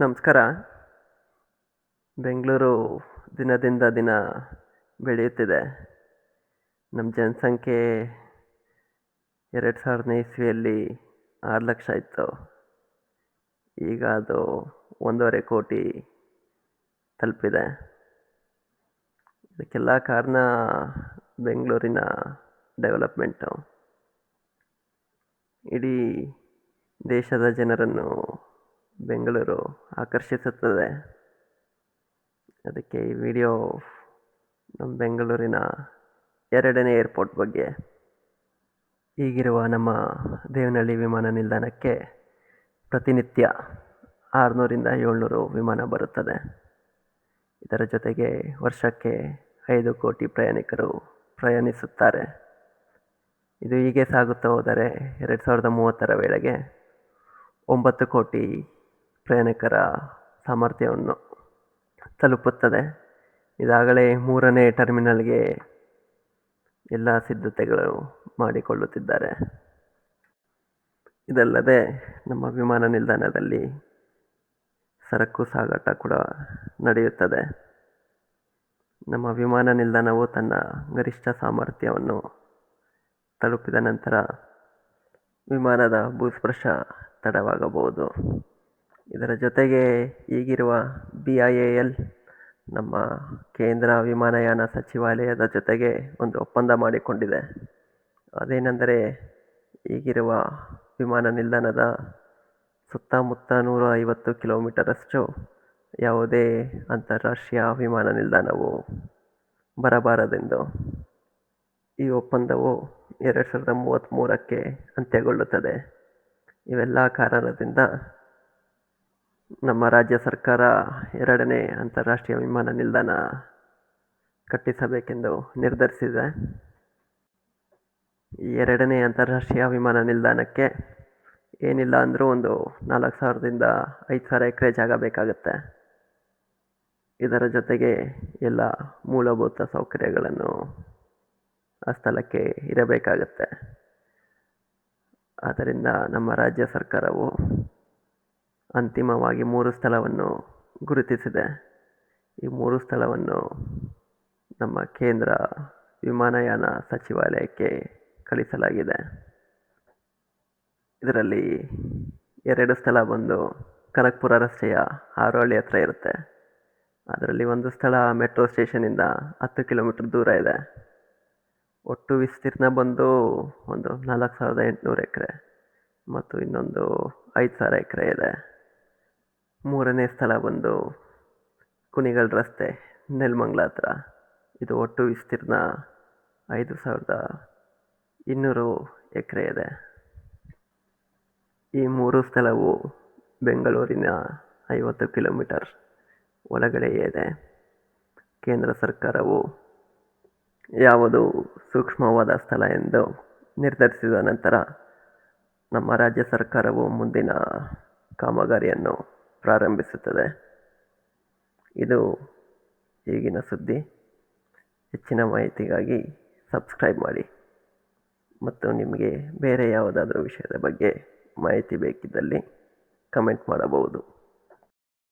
ನಮಸ್ಕಾರ. ಬೆಂಗಳೂರು ದಿನದಿಂದ ದಿನ ಬೆಳೆಯುತ್ತಿದೆ. ನಮ್ಮ ಜನಸಂಖ್ಯೆ ಎರಡು ಸಾವಿರನೇ ಇಸ್ವಿಯಲ್ಲಿ ಆರು ಲಕ್ಷ ಇತ್ತು. ಈಗ ಅದು ಒಂದೂವರೆ ಕೋಟಿ ತಲುಪಿದೆ. ಇದಕ್ಕೆಲ್ಲ ಕಾರಣ ಬೆಂಗಳೂರಿನ ಡೆವಲಪ್ಮೆಂಟು. ಇಡೀ ದೇಶದ ಜನರನ್ನು ಬೆಂಗಳೂರು ಆಕರ್ಷಿಸುತ್ತದೆ. ಅದಕ್ಕೆ ಈ ವಿಡಿಯೋ ನಮ್ಮ ಬೆಂಗಳೂರಿನ ಎರಡನೇ ಏರ್ಪೋರ್ಟ್ ಬಗ್ಗೆ. ಈಗಿರುವ ನಮ್ಮ ದೇವನಹಳ್ಳಿ ವಿಮಾನ ನಿಲ್ದಾಣಕ್ಕೆ ಪ್ರತಿನಿತ್ಯ ಆರುನೂರಿಂದ ಏಳ್ನೂರು ವಿಮಾನ ಬರುತ್ತದೆ. ಇದರ ಜೊತೆಗೆ ವರ್ಷಕ್ಕೆ ಐದು ಕೋಟಿ ಪ್ರಯಾಣಿಕರು ಪ್ರಯಾಣಿಸುತ್ತಾರೆ. ಇದು ಹೀಗೆ ಸಾಗುತ್ತಾ ಹೋದರೆ ಎರಡು ಸಾವಿರದ ಮೂವತ್ತರ ವೇಳೆಗೆ ಒಂಬತ್ತು ಕೋಟಿ ಪ್ರಯಾಣಿಕರ ಸಾಮರ್ಥ್ಯವನ್ನು ತಲುಪುತ್ತದೆ. ಇದಾಗಲೇ ಮೂರನೇ ಟರ್ಮಿನಲ್ಗೆ ಎಲ್ಲ ಸಿದ್ಧತೆಗಳು ಮಾಡಿಕೊಳ್ಳುತ್ತಿದ್ದಾರೆ. ಇದಲ್ಲದೆ ನಮ್ಮ ವಿಮಾನ ನಿಲ್ದಾಣದಲ್ಲಿ ಸರಕು ಸಾಗಾಟ ಕೂಡ ನಡೆಯುತ್ತದೆ. ನಮ್ಮ ವಿಮಾನ ನಿಲ್ದಾಣವು ತನ್ನ ಗರಿಷ್ಠ ಸಾಮರ್ಥ್ಯವನ್ನು ತಲುಪಿದ ನಂತರ ವಿಮಾನದ ಭೂಸ್ಪರ್ಶ ತಡವಾಗಬಹುದು. ಇದರ ಜೊತೆಗೆ ಈಗಿರುವ ಬಿ ಐ ಎ ಎಲ್ ನಮ್ಮ ಕೇಂದ್ರ ವಿಮಾನಯಾನ ಸಚಿವಾಲಯದ ಜೊತೆಗೆ ಒಂದು ಒಪ್ಪಂದ ಮಾಡಿಕೊಂಡಿದೆ. ಅದೇನೆಂದರೆ, ಈಗಿರುವ ವಿಮಾನ ನಿಲ್ದಾಣದ ಸುತ್ತಮುತ್ತ ನೂರ ಐವತ್ತು ಕಿಲೋಮೀಟರಷ್ಟು ಯಾವುದೇ ಅಂತಾರಾಷ್ಟ್ರೀಯ ವಿಮಾನ ನಿಲ್ದಾಣವು ಬರಬಾರದೆಂದು ಈ ಒಪ್ಪಂದವು ಎರಡು ಸಾವಿರದ ಮೂವತ್ತ್ಮೂರಕ್ಕೆ ಅಂತ್ಯಗೊಳ್ಳುತ್ತದೆ. ಇವೆಲ್ಲ ಕಾರಣದಿಂದ ನಮ್ಮ ರಾಜ್ಯ ಸರ್ಕಾರ ಎರಡನೇ ಅಂತಾರಾಷ್ಟ್ರೀಯ ವಿಮಾನ ನಿಲ್ದಾಣ ಕಟ್ಟಿಸಬೇಕೆಂದು ನಿರ್ಧರಿಸಿದೆ. ಈ ಎರಡನೇ ಅಂತಾರಾಷ್ಟ್ರೀಯ ವಿಮಾನ ನಿಲ್ದಾಣಕ್ಕೆ ಏನಿಲ್ಲ ಅಂದರೂ ಒಂದು ನಾಲ್ಕು ಸಾವಿರದಿಂದ ಐದು ಸಾವಿರ ಎಕರೆ ಜಾಗ ಬೇಕಾಗುತ್ತೆ. ಇದರ ಜೊತೆಗೆ ಎಲ್ಲ ಮೂಲಭೂತ ಸೌಕರ್ಯಗಳನ್ನು ಆ ಸ್ಥಳಕ್ಕೆ ಇರಬೇಕಾಗತ್ತೆ. ಆದ್ದರಿಂದ ನಮ್ಮ ರಾಜ್ಯ ಸರ್ಕಾರವು ಅಂತಿಮವಾಗಿ ಮೂರು ಸ್ಥಳವನ್ನು ಗುರುತಿಸಿದೆ. ಈ ಮೂರು ಸ್ಥಳವನ್ನು ನಮ್ಮ ಕೇಂದ್ರ ವಿಮಾನಯಾನ ಸಚಿವಾಲಯಕ್ಕೆ ಕಳಿಸಲಾಗಿದೆ. ಇದರಲ್ಲಿ ಎರಡು ಸ್ಥಳ ಬಂದು ಕನಕ್ಪುರ ರಸ್ತೆಯ ಆರೋಳಿ ಹತ್ರ ಇರುತ್ತೆ. ಅದರಲ್ಲಿ ಒಂದು ಸ್ಥಳ ಮೆಟ್ರೋ ಸ್ಟೇಷನಿಂದ ಹತ್ತು ಕಿಲೋಮೀಟ್ರ್ ದೂರ ಇದೆ. ಒಟ್ಟು ವಿಸ್ತೀರ್ಣ ಬಂದು ಒಂದು ನಾಲ್ಕು ಸಾವಿರದ ಎಂಟುನೂರು ಎಕರೆ ಮತ್ತು ಇನ್ನೊಂದು ಐದು ಸಾವಿರ ಎಕರೆ ಇದೆ. ಮೂರನೇ ಸ್ಥಳ ಬಂದು ಕುಣಿಗಲ್ ರಸ್ತೆ, ನೆಲಮಂಗ್ಲ ಹತ್ರ. ಇದು ಒಟ್ಟು ವಿಸ್ತೀರ್ಣ ಐದು ಸಾವಿರದ ಇನ್ನೂರು ಎಕರೆ ಇದೆ. ಈ ಮೂರು ಸ್ಥಳವು ಬೆಂಗಳೂರಿನ ಐವತ್ತು ಕಿಲೋಮೀಟರ್ ಒಳಗಡೆಯೇ ಇದೆ. ಕೇಂದ್ರ ಸರ್ಕಾರವು ಯಾವುದು ಸೂಕ್ಷ್ಮವಾದ ಸ್ಥಳ ಎಂದು ನಿರ್ಧರಿಸಿದ ನಂತರ ನಮ್ಮ ರಾಜ್ಯ ಸರ್ಕಾರವು ಮುಂದಿನ ಕಾಮಗಾರಿಯನ್ನು ಪ್ರಾರಂಭಿಸುತ್ತದೆ. ಇದು ಈಗಿನ ಸುದ್ದಿ. ಹೆಚ್ಚಿನ ಮಾಹಿತಿಗಾಗಿ ಸಬ್ಸ್ಕ್ರೈಬ್ ಮಾಡಿ. ಮತ್ತು ನಿಮಗೆ ಬೇರೆ ಯಾವುದಾದ್ರೂ ವಿಷಯದ ಬಗ್ಗೆ ಮಾಹಿತಿ ಬೇಕಿದ್ದಲ್ಲಿ ಕಮೆಂಟ್ ಮಾಡಬಹುದು.